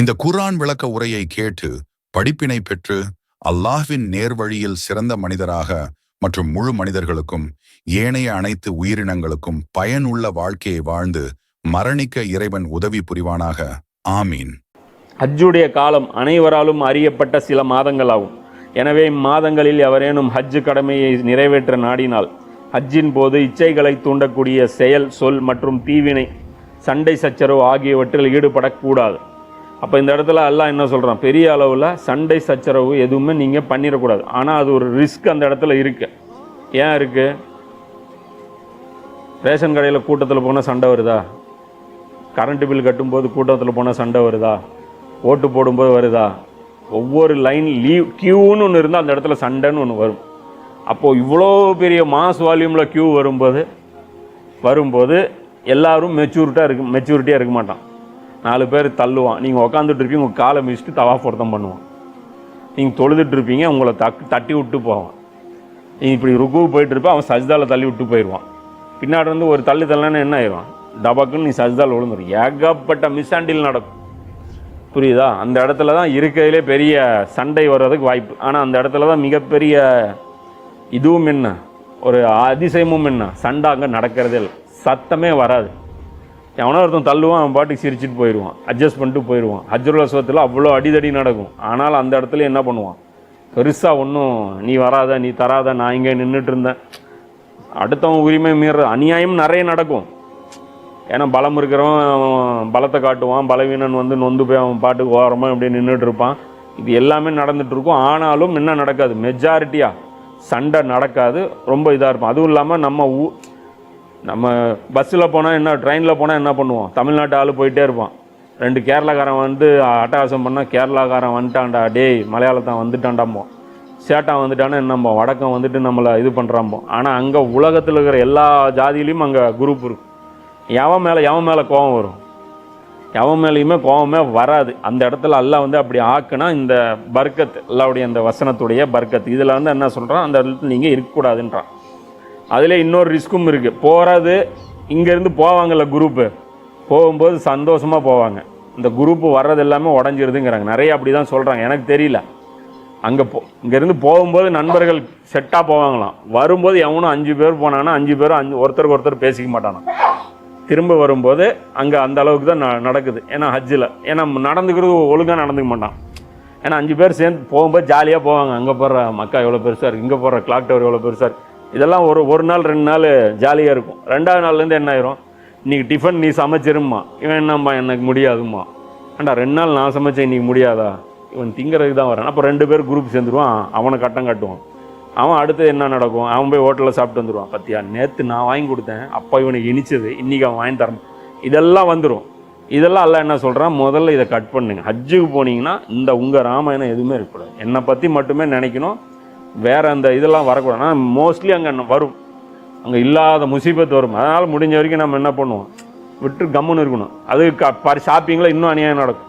இந்த குர்ஆன் விளக்க உரையை கேட்டு படிப்பினை பெற்று அல்லாஹ்வின் நேர்வழியில் சிறந்த மனிதராக மற்றும் முழு மனிதர்களுக்கும் ஏனைய அனைத்து உயிரினங்களுக்கும் பயனுள்ள வாழ்க்கையை வாழ்ந்து மரணிக்க இறைவன் உதவி புரிவானாக. ஆமீன். ஹஜ்ஜுடைய காலம் அனைவராலும் அறியப்பட்ட சில மாதங்கள் ஆகும் எனவே இம்மாதங்களில் எவரேனும் ஹஜ்ஜு கடமையை நிறைவேற்ற நாடினால் ஹஜ்ஜின் போது இச்சைகளை தூண்டக்கூடிய செயல் சொல் மற்றும் தீவினை சண்டை சச்சரவு ஆகியவற்றில் ஈடுபடக்கூடாது. அப்போ இந்த இடத்துல எல்லாம் என்ன சொல்கிறான் பெரிய அளவில் சண்டை சச்சரவு எதுவுமே நீங்கள் பண்ணிடக்கூடாது. ஆனால் அது ஒரு ரிஸ்க் அந்த இடத்துல இருக்கு. ஏன் இருக்குது ரேஷன் கடையில் கூட்டத்தில் போனால் சண்டை வருதா? கரண்ட் பில் கட்டும்போது கூட்டத்தில் போனால் சண்டை வருதா? ஓட்டு போடும்போது வருதா? ஒவ்வொரு லைன் லீவ் கியூன்னு ஒன்று இருந்தால் அந்த இடத்துல சண்டைன்னு ஒன்று வரும். அப்போது இவ்வளோ பெரிய மாஸ் வால்யூமில் கியூ வரும்போது வரும்போது எல்லோரும் மெச்சூரிட்டாக இருக்கு மெச்சூரிட்டியாக இருக்க மாட்டான். நாலு பேர் தள்ளுவான். நீங்கள் உக்காந்துட்டு இருப்பீங்க உங்கள் காலை மிதிச்சுட்டு தவா பொருத்தம் பண்ணுவான். நீங்கள் தொழுதுட்டு இருப்பீங்க உங்களை தக்கு தட்டி விட்டு போவான். நீ இப்படி ருக்கு போயிட்டு அவன் சஜ்தால தள்ளி விட்டு போயிடுவான் பின்னாடி வந்து ஒரு தள்ளி தள்ளனா என்ன ஆயிடுவான் டபக்குன்னு நீ சஜ்தால் விழுந்துடும் ஏகப்பட்ட மிஸ்ஹேண்டில் நடக்கும். புரியுதா? அந்த இடத்துல தான் இருக்கிறதுலே பெரிய சண்டை வர்றதுக்கு வாய்ப்பு. ஆனால் அந்த இடத்துல தான் மிகப்பெரிய இதுவும் என்ன? ஒரு அதிசயமும் என்ன? சண்டை அங்கே நடக்கிறதே இல்லை. சத்தமே வராது. எவனோ ஒருத்தன் தள்ளுவான் அவன் பாட்டுக்கு சிரிச்சிட்டு போயிடுவான். அட்ஜஸ்ட் பண்ணிட்டு போயிடுவான். ஹஜ்ருல் அஸ்வத்தில் அவ்வளோ அடிதடி நடக்கும். ஆனால் அந்த இடத்துல என்ன பண்ணுவான்? பெருசாக ஒன்றும் நீ வராத நீ தராத நான் இங்கே நின்றுட்டு இருந்தேன் அடுத்தவன் உரிமை மீற அநியாயம் நிறைய நடக்கும். ஏன்னா பலம் இருக்கிறவன் அவன் பலத்தை காட்டுவான் பலவீனன் வந்து நொந்து போய் அவன் பாட்டுக்கு ஓரமாக அப்படியே நின்றுட்டு இருப்பான் இது எல்லாமே நடந்துகிட்ருக்கும் ஆனாலும் என்ன நடக்காது? மெஜாரிட்டியாக சண்டை நடக்காது. ரொம்ப இதாக இருக்கும். அதுவும் இல்லாமல் நம்ம ஊ நம்ம பஸ்ஸில் போனால் என்ன ட்ரெயினில் போனால் என்ன பண்ணுவோம்? தமிழ்நாட்டு ஆள் போயிட்டே இருப்பான். ரெண்டு கேரளாக்காரன் வந்து அட்டகாசம் பண்ணால் கேரளாக்காரன் வந்துட்டான்டா டேய் மலையாளத்தான் வந்துட்டான்டாம்போ சேட்டான் வந்துட்டானே நம்ம வடக்கம் வந்துட்டு நம்மளை இது பண்ணுறாம்போ ஆனால் அங்கே உலகத்தில் இருக்கிற எல்லா ஜாதியிலையும் அங்கே குரூப் இருக்கும். எவன் மேலே எவன் மேலே கோபம் வரும்? எவன் மேலேயுமே கோபமே வராது. அந்த இடத்துல எல்லாம் வந்து அப்படி ஆக்குனா இந்த பர்க்கத் எல்லாவுடைய அந்த வசனத்துடைய பர்க்கத். இதில் வந்து என்ன சொல்கிறான் அந்த இடத்துல நீங்கள் இருக்கக்கூடாதுன்றான். அதில் இன்னொரு ரிஸ்க்கும் இருக்குது போகிறது இங்கேருந்து போவாங்கள்ல குரூப்பு போகும்போது சந்தோஷமாக போவாங்க. இந்த குரூப்பு வர்றது எல்லாமே உடஞ்சிருதுங்கிறாங்க. நிறைய அப்படி தான் சொல்கிறாங்க எனக்கு தெரியல. அங்கே போ இங்கேருந்து போகும்போது நண்பர்கள் செட்டாக போவாங்களாம். வரும்போது எவனும் அஞ்சு பேர் போனாங்கன்னா அஞ்சு பேரும் அஞ்சு ஒருத்தருக்கு ஒருத்தர் பேசிக்க மாட்டானா திரும்ப வரும்போது அங்கே அந்த அளவுக்கு தான் ந- நடக்குது. ஏன்னா ஹஜ்ஜில் ஏன்னா நடந்துக்கிறது ஒழுங்காக நடந்துக்க மாட்டான். ஏன்னா அஞ்சு பேர் சேர்ந்து போகும்போது ஜாலியாக போவாங்க. அங்கே போடுற மக்கா எவ்வளோ பெருசாக இருக்குது இங்கே போடுற கிளாக் டவர் எவ்வளோ பெருசாக இருக்குது இதெல்லாம் ஒரு ஒரு நாள் ரெண்டு நாள் ஜாலியாக இருக்கும். ரெண்டாவது நாள்லேருந்து என்ன ஆயிரும்? இன்னைக்கு டிஃபன் நீ சமைச்சிரும்மா. இவன் என்னம்மா எனக்கு முடியாதும்மா. ஏண்டா ரெண்டு நாள் நான் சமைச்சேன் இன்றைக்கி முடியாதா? இவன் திங்கிறதுக்கு தான் வரேன். அப்போ ரெண்டு பேர் குரூப் சேர்ந்துருவான். அவனை கட்டம் கட்டுவான். அவன் அடுத்து என்ன நடக்கும்? அவன் போய் ஹோட்டலில் சாப்பிட்டு வந்துடுவான் பத்தியா நேற்று நான் வாங்கி கொடுத்தேன். அப்போ இவனுக்கு இனிச்சது. இன்றைக்கி அவன் வாங்கி தரணும். இதெல்லாம் வந்துடும் இதெல்லாம் எல்லாம் என்ன சொல்கிறான் முதல்ல இதை கட் பண்ணுங்க. ஹஜ்ஜுக்கு போனீங்கன்னா இந்த உங்கள் ராமாயணம் எதுவுமே இருக்கக்கூடாது. என்னை பற்றி மட்டுமே நினைக்கணும். வேறு அந்த இதெல்லாம் வரக்கூடாது. ஆனால் மோஸ்ட்லி அங்கே வரும். அங்கே இல்லாத முசீபத் வரும். அதனால் முடிஞ்ச வரைக்கும் நம்ம என்ன பண்ணுவோம்? விட்டு கம்முன்னு இருக்கணும். அது க பாரு ஷாப்பிங்கில் இன்னும் அநியாயம் நடக்கும்.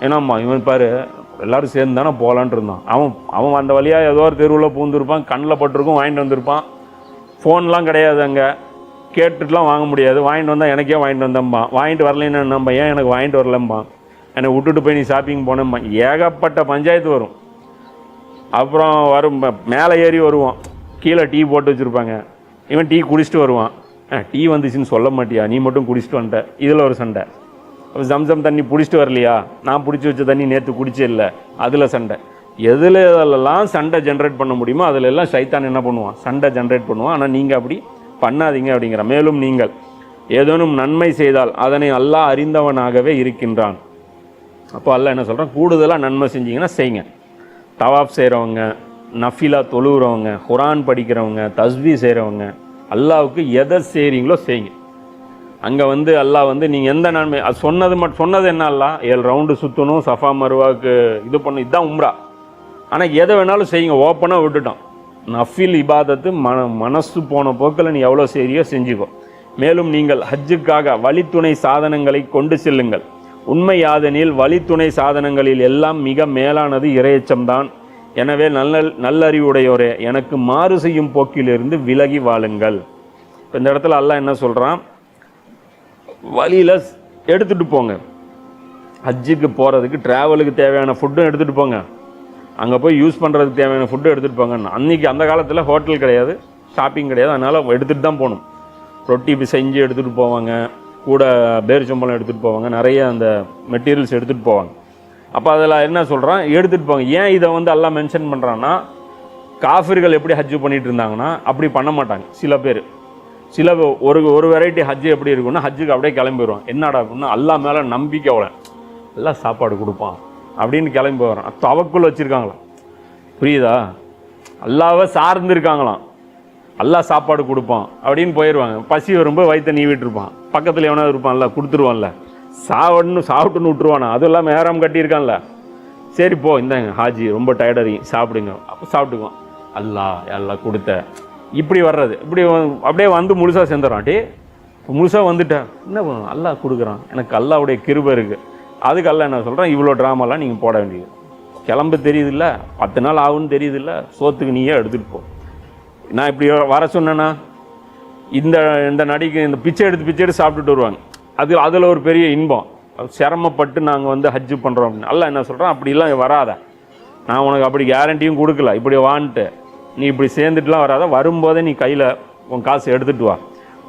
ஏன்னாம்மா இவன் பாரு எல்லாரும் சேர்ந்து தானே போகலான்ட்டு இருந்தான். அவன் அவன் அந்த வழியாக ஏதோ ஒரு தெருவில் பூந்துருப்பான் கண்ணில் பட்டிருக்கும் வாங்கிட்டு வந்திருப்பான். ஃபோன்லாம் கிடையாது அங்கே. கேட்டுட்டுலாம் வாங்க முடியாது. வாங்கிட்டு வந்தால் எனக்கே வாங்கிட்டு வந்தேன்பா வாங்கிட்டு வரலன்னு என்னம்பா ஏன் எனக்கு வாங்கிட்டு வரலம்பான்? என்னை விட்டுட்டு போய் நீ ஷாப்பிங் போனம்பான்? ஏகப்பட்ட பஞ்சாயத்து வரும். அப்புறம் வரும் மேலே ஏறி வருவான். கீழே டீ போட்டு வச்சுருப்பாங்க. இவன் டீ குடிச்சிட்டு வருவான். "ஆ, டீ வந்துச்சுன்னு சொல்ல மாட்டியா? நீ மட்டும் குடிச்சிட்டு வந்துட்ட இதில் ஒரு சண்டை. ஜம்சம் தண்ணி பிடிச்சிட்டு வரலையா? நான் பிடிச்சி வச்ச தண்ணி நேற்று குடிச்சே இல்லை. அதில் சண்டை. எதில் எல்லாம் சண்டை ஜென்ரேட் பண்ண முடியுமோ அதில் எல்லாம் சைத்தான் என்ன பண்ணுவான்? சண்டை ஜென்ரேட் பண்ணுவான். ஆனால் நீங்கள் அப்படி பண்ணாதீங்க அப்படிங்கிற. மேலும் நீங்கள் ஏதேனும் நன்மை செய்தால் அதனை அல்லாஹ் அறிந்தவனாகவே இருக்கின்றான். அப்போ அல்ல என்ன சொல்கிறான் கூடுதலாக நன்மை செஞ்சீங்கன்னா செய்யுங்க தவாப் செய்கிறவங்க நஃபிலா தொழுகிறவங்க குரான் படிக்கிறவங்க தஸ்வி செய்கிறவங்க அல்லாவுக்கு எதை செய்கிறீங்களோ செய்யுங்க. அங்கே வந்து அல்லாஹ் வந்து நீங்கள் எந்த நன்மை அது சொன்னது மட்டும் சொன்னது என்ன ஏழு ரவுண்டு சுற்றணும் சஃபா மருவாக்கு இது பண்ணணும் இதுதான் உம்ரா. ஆனால் எதை வேணாலும் செய்யுங்க ஓப்பனாக விட்டுட்டோம். நஃபில் இபாதத்து மன மனசு போன போக்கில் நீ எவ்வளோ செய்கிறியோ செஞ்சுக்கோ. மேலும் நீங்கள் ஹஜ்ஜுக்காக வழித்துணை சாதனங்களை கொண்டு செல்லுங்கள். உண்மை யாதெனில் வழித்துணை சாதனங்களில் எல்லாம் மிக மேலானது இரையச்சம்தான். எனவே நல்ல நல்லறிவுடையோரே எனக்கு மாறு செய்யும் போக்கிலிருந்து விலகி வாழுங்கள். இப்போ இந்த இடத்துல அல்லாஹ் என்ன சொல்கிறான் வழியில் எடுத்துகிட்டு போங்க. ஹஜ்ஜுக்கு போகிறதுக்கு ட்ராவலுக்கு தேவையான ஃபுட்டும் எடுத்துகிட்டு போங்க. அங்கே போய் யூஸ் பண்ணுறதுக்கு தேவையான ஃபுட்டு எடுத்துகிட்டு போங்க. அன்றைக்கி அந்த காலத்தில் ஹோட்டல் கிடையாது ஷாப்பிங் கிடையாது. அதனால் எடுத்துகிட்டு தான் போகணும். ரொட்டி இப்படி செஞ்சு எடுத்துகிட்டு போவாங்க. கூட பேரிச்சம்பழம் எடுத்துகிட்டு போவாங்க. நிறைய அந்த மெட்டீரியல்ஸ் எடுத்துகிட்டு போவாங்க. அப்போ அதில் என்ன சொல்கிறான் எடுத்துகிட்டு போவாங்க ஏன் இதை வந்து எல்லாம் மென்ஷன் பண்ணுறான்னா காஃபிர்கள் எப்படி ஹஜ்ஜு பண்ணிகிட்டு இருந்தாங்கன்னா அப்படி பண்ண மாட்டாங்க. சில பேர். சில ஒரு ஒரு வெரைட்டி ஹஜ்ஜு எப்படி இருக்குன்னா ஹஜ்ஜுக்கு அப்படியே கிளம்பிடுவோம் என்னடா அப்படின்னா அல்லா மேலே நம்பிக்கை அவ்வளோ நல்லா சாப்பாடு கொடுப்பான் அப்படின்னு கிளம்பி வரோம் தவக்குள் வச்சுருக்காங்களாம். புரியுதா? அல்லாவை சார்ந்து இருக்காங்களாம். அல்லாஹ் சாப்பாடு கொடுப்பான் அப்படின்னு போயிடுவாங்க பசி வரும்போது வயிற்ற நீ இருப்பான் பக்கத்தில் எவனாவது இருப்பான்ல கொடுத்துருவான்ல. சாவடணும் சாப்பிட்டுன்னு விட்டுருவானா. அதுவும் இல்லாமல் ஏறாம கட்டியிருக்கான்ல. சரி போ இந்தாங்க ஹாஜி ரொம்ப டயர்டாக சாப்பிடுங்க. அப்போ சாப்பிட்டுக்குவோம் அல்லா எல்லாம் கொடுத்த. இப்படி வர்றது. இப்படி அப்படியே வந்து முழுசாக சேர்ந்துடுறான் டே முழுசாக வந்துட்டேன் என்ன அல்லா கொடுக்குறான். எனக்கு அல்லாவுடைய கிருபை இருக்குது அதுக்கு அல்ல என்ன சொல்கிறேன் இவ்வளோ ட்ராமாலாம் நீங்கள் போட வேண்டியது. கிளம்ப தெரியுதுல்ல. பத்து நாள் ஆகும்னு தெரியுதுல்ல. சோத்துக்கு நீயே எடுத்துகிட்டு போ. நான் இப்படி வர சொன்னேன்னா இந்த இந்த நடிகை இந்த பிச்சை எடுத்து பிச்சை எடுத்து சாப்பிட்டுட்டு வருவாங்க. அது அதில் ஒரு பெரிய இன்பம். சிரமப்பட்டு நாங்கள் வந்து ஹஜ்ஜு பண்ணுறோம் அப்படின்னு. அல்ல என்ன சொல்கிறேன் அப்படிலாம் வராத. நான் உனக்கு அப்படி கேரண்டியும் கொடுக்கல. இப்படி வான்ட்டு. நீ இப்படி சேர்ந்துட்டுலாம் வராத. வரும்போதே நீ கையில் உன் காசு எடுத்துட்டு வா.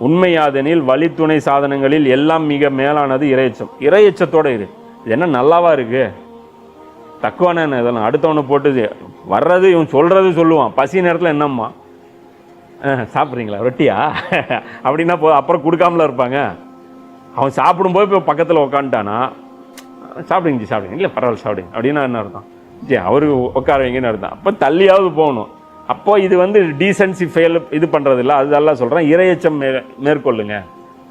உண்மையாதெனில் வழித்துணை சாதனங்களில் எல்லாம் மிக மேலானது இறையச்சம். இறையச்சத்தோடு இரு. இது என்ன நல்லாவா இருக்குது தக்குவான என்ன இதெல்லாம்? அடுத்தவனை போட்டு வர்றது இவன் சொல்கிறது சொல்லுவான். பசி நேரத்தில் என்னம்மா? சாப்பிட்றீங்களா? ரொட்டியா? அப்படின்னா போ அப்புறம் கொடுக்காமல இருப்பாங்க. அவன் சாப்பிடும்போது இப்போ பக்கத்தில் உக்காந்துட்டானா சாப்பிடுங்க ஜி சாப்பிடுங்க. இல்லை பரவாயில்ல சாப்பிடுங்க. அப்படின்னா என்ன அர்த்தம்? ஜி அவருக்கு உட்கார வைங்கன்னு அர்த்தம். அப்போ தள்ளியாவது போகணும். அப்போது இது வந்து டீசென்சி ஃபெயில் இது பண்ணுறது இல்லை அதெல்லாம் சொல்கிறேன் இரையச்சம் மே மேற்கொள்ளுங்க.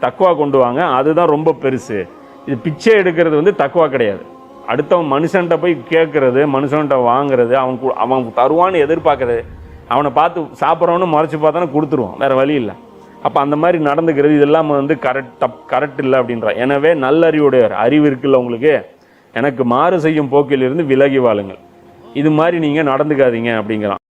தக்குவா கொண்டு வாங்க. அதுதான் ரொம்ப பெருசு. இது பிச்சை எடுக்கிறது வந்து தக்குவா கிடையாது. அடுத்தவன் மனுஷன்கிட்ட போய் கேட்குறது மனுஷன்கிட்ட வாங்குறது அவன் அவன் தருவான்னு எதிர்பார்க்கறது அவனை பார்த்து சாப்பிட்றவனு முறைச்சி பார்த்தானே கொடுத்துருவான். வேறு வழி இல்லை. அப்போ அந்த மாதிரி நடந்துக்கிறது இதெல்லாம் வந்து கரெக்ட் தப் கரெக்ட் இல்லை அப்படின்ற. எனவே நல்லறிவுடையவர். அறிவு இருக்குல்ல உங்களுக்கு? எனக்கு மாறு செய்யும் போக்கிலிருந்து விலகி வாழுங்கள். இது மாதிரி நீங்கள் நடந்துக்காதீங்க அப்படிங்கிறான்.